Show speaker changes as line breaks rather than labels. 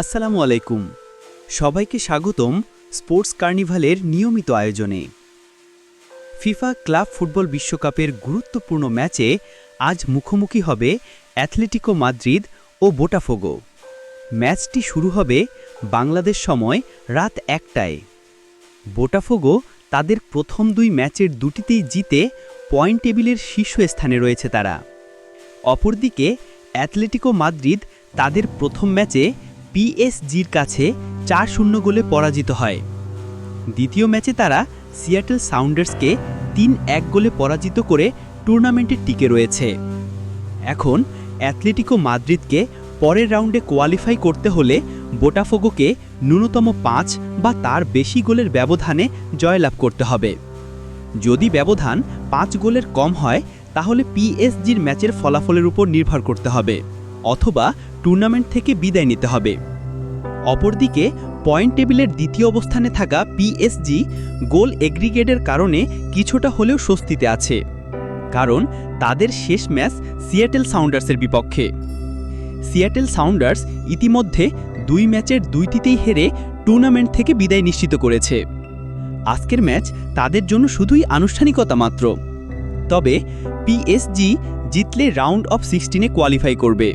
আসসালামু আলাইকুম। সবাইকে স্বাগতম স্পোর্টস কার্নিভালের নিয়মিত আয়োজনে। ফিফা ক্লাব ফুটবল বিশ্বকাপের গুরুত্বপূর্ণ ম্যাচে আজ মুখোমুখি হবে অ্যাথলেটিকো মাদ্রিদ ও বোটাফোগো। ম্যাচটি শুরু হবে বাংলাদেশ সময় রাত একটায়। বোটাফোগো তাদের প্রথম দুই ম্যাচের দুটিতেই জিতে পয়েন্ট টেবিলের শীর্ষস্থানে রয়েছে তারা। অপরদিকে অ্যাথলেটিকো মাদ্রিদ তাদের প্রথম ম্যাচে পিএসজির কাছে চার শূন্য গোলে পরাজিত হয়। দ্বিতীয় ম্যাচে তারা সিয়াটেল সাউন্ডার্সকে তিন এক গোলে পরাজিত করে টুর্নামেন্টে টিকে রয়েছে। এখন অ্যাথলেটিকো মাদ্রিদকে পরের রাউন্ডে কোয়ালিফাই করতে হলে বোটাফোগোকে ন্যূনতম পাঁচ বা তার বেশি গোলের ব্যবধানে জয়লাভ করতে হবে। যদি ব্যবধান পাঁচ গোলের কম হয়, তাহলে পিএসজির ম্যাচের ফলাফলের উপর নির্ভর করতে হবে। অথবা টুর্নামেন্ট থেকে বিদায় নিতে হবে। অপরদিকে, পয়েন্ট টেবিলের দ্বিতীয় অবস্থানে থাকা পিএসজি গোল এগ্রিগেটের কারণে কিছুটা হলেও স্বস্তিতে আছে, কারণ তাদের শেষ ম্যাচ সিয়াটেল সাউন্ডার্সের বিপক্ষে। সিয়াটেল সাউন্ডার্স ইতিমধ্যে দুই ম্যাচের দুইটিতেই হেরে টুর্নামেন্ট থেকে বিদায় নিশ্চিত করেছে। আজকের ম্যাচ তাদের জন্য শুধুই আনুষ্ঠানিকতা মাত্র। তবে পিএসজি জিতলে রাউন্ড অফ সিক্সটিনে কোয়ালিফাই করবে।